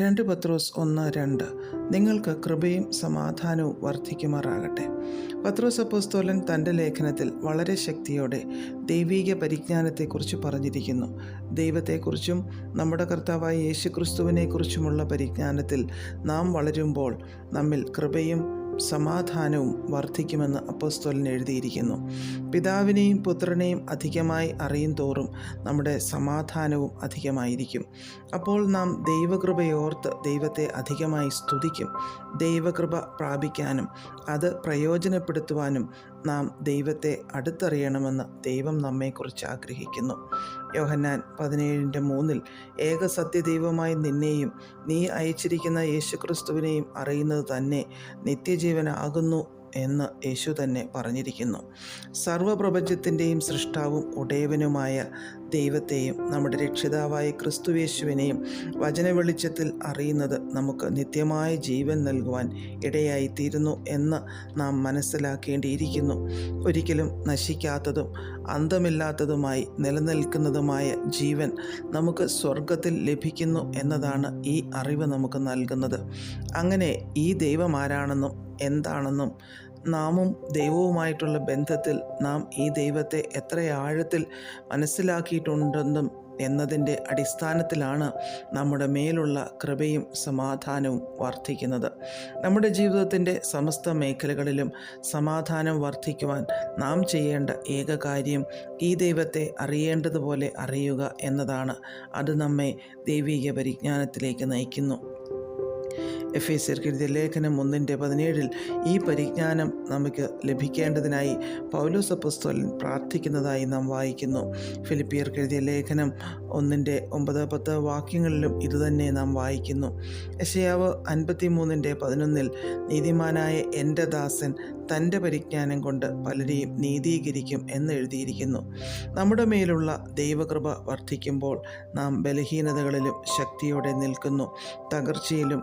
രണ്ട് പത്രോസ് ഒന്ന് രണ്ട്. നിങ്ങൾക്ക് കൃപയും സമാധാനവും വർദ്ധിക്കുമാറാകട്ടെ. പത്രോസ് അപ്പോസ്തോലൻ തന്റെ ലേഖനത്തിൽ വളരെ ശക്തിയോടെ ദൈവീക പരിജ്ഞാനത്തെക്കുറിച്ച് പറഞ്ഞിരിക്കുന്നു. ദൈവത്തെക്കുറിച്ചും നമ്മുടെ കർത്താവായ യേശുക്രിസ്തുവിനെക്കുറിച്ചുമുള്ള പരിജ്ഞാനത്തിൽ നാം വളരുമ്പോൾ നമ്മിൽ കൃപയും സമാധാനവും വർദ്ധിക്കുമെന്ന് അപ്പസ്തോലൻ എഴുതിയിരിക്കുന്നു. പിതാവിനെയും പുത്രനെയും അധികമായി അറിയും തോറും നമ്മുടെ സമാധാനവും അധികമായിരിക്കും. അപ്പോൾ നാം ദൈവകൃപയോർത്ത് ദൈവത്തെ അധികമായി സ്തുതിക്കും ദൈവകൃപ പ്രാപിക്കാനും അത് പ്രയോജനപ്പെടുത്തുവാനും നാം ദൈവത്തെ അടുത്തറിയണമെന്ന് ദൈവം നമ്മെക്കുറിച്ച് ആഗ്രഹിക്കുന്നു. യോഹന്നാൻ പതിനേഴിന്റെ മൂന്നിൽ ഏക സത്യദൈവമായി നിന്നെയും നീ അയച്ചിരിക്കുന്ന യേശുക്രിസ്തുവിനെയും അറിയുന്നത് തന്നെ നിത്യജീവനാകുന്നു എന്ന് യേശു തന്നെ പറഞ്ഞിരിക്കുന്നു. സർവപ്രപഞ്ചത്തിന്റെയും സൃഷ്ടാവും ഉടയവനുമായ ദൈവത്തെയും നമ്മുടെ രക്ഷിതാവായ ക്രിസ്തുവേശുവിനെയും വചന വെളിച്ചത്തിൽ അറിയുന്നത് നമുക്ക് നിത്യമായ ജീവൻ നൽകുവാൻ ഇടയായിത്തീരുന്നു എന്ന് നാം മനസ്സിലാക്കേണ്ടിയിരിക്കുന്നു. ഒരിക്കലും നശിക്കാത്തതും അന്തമില്ലാത്തതുമായി നിലനിൽക്കുന്നതുമായ ജീവൻ നമുക്ക് സ്വർഗത്തിൽ ലഭിക്കുന്നു എന്നതാണ് ഈ അറിവ് നമുക്ക് നൽകുന്നത്. അങ്ങനെ ഈ ദൈവം ആരാണെന്നും എന്താണെന്നും നാമും ദൈവവുമായിട്ടുള്ള ബന്ധത്തിൽ നാം ഈ ദൈവത്തെ എത്ര ആഴത്തിൽ മനസ്സിലാക്കിയിട്ടുണ്ടെന്നും എന്നതിന്റെ അടിസ്ഥാനത്തിലാണ് നമ്മുടെ മേലുള്ള കൃപയും സമാധാനവും വർദ്ധിക്കുന്നത്. നമ്മുടെ ജീവിതത്തിന്റെ സമസ്ത മേഖലകളിലും സമാധാനം വർദ്ധിക്കുവാൻ നാം ചെയ്യേണ്ട ഏക കാര്യം ഈ ദൈവത്തെ അറിയേണ്ടതുപോലെ അറിയുക എന്നതാണ്. അത് നമ്മെ ദൈവീക പരിജ്ഞാനത്തിലേക്ക് നയിക്കുന്നു. എഫ് എ എഴുതിയ ലേഖനം ഒന്നിന്റെ പതിനേഴിൽ ഈ പരിജ്ഞാനം നമുക്ക് ലഭിക്കേണ്ടതിനായി പൗലോസ് അപ്പസ്തോലൻ പ്രാർത്ഥിക്കുന്നതായി നാം വായിക്കുന്നു. ഫിലിപ്പിയർക്ക് എഴുതിയ ലേഖനം ഒന്നിന്റെ ഒമ്പത് പത്ത് വാക്യങ്ങളിലും ഇതുതന്നെ നാം വായിക്കുന്നു. യശയാവ് അൻപത്തി മൂന്നിന്റെ പതിനൊന്നിൽ നീതിമാനായ എന്റെ ദാസൻ തന്റെ പരിജ്ഞാനം കൊണ്ട് പലരെയും നീതീകരിക്കും എന്ന് എഴുതിയിരിക്കുന്നു. നമ്മുടെ മേലുള്ള ദൈവകൃപ വർദ്ധിക്കുമ്പോൾ നാം ബലഹീനതകളിലും ശക്തിയോടെ നിൽക്കുന്നു. തകർച്ചയിലും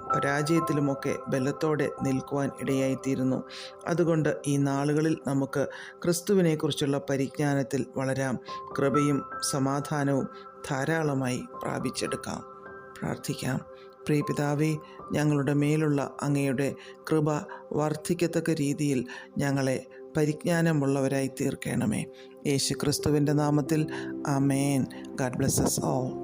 പരാജയത്തിലുമൊക്കെ ബലത്തോടെ നിൽക്കുവാൻ ഇടയായിത്തീരുന്നു. അതുകൊണ്ട് ഈ നാളുകളിൽ നമുക്ക് ക്രിസ്തുവിനെക്കുറിച്ചുള്ള പരിജ്ഞാനത്തിൽ വളരാം. കൃപയും സമാധാനവും ധാരാളമായി പ്രാപിച്ചെടുക്കാം. പ്രാർത്ഥിക്കാം. പ്രിയപിതാവേ ഞങ്ങളുടെ മേലുള്ള അങ്ങയുടെ കൃപ വർദ്ധിക്കത്തക്ക രീതിയിൽ ഞങ്ങളെ പരിജ്ഞാനമുള്ളവരായി തീർക്കണമേ. യേശു ക്രിസ്തുവിന്റെ നാമത്തിൽ. ആമേൻ. God blesses all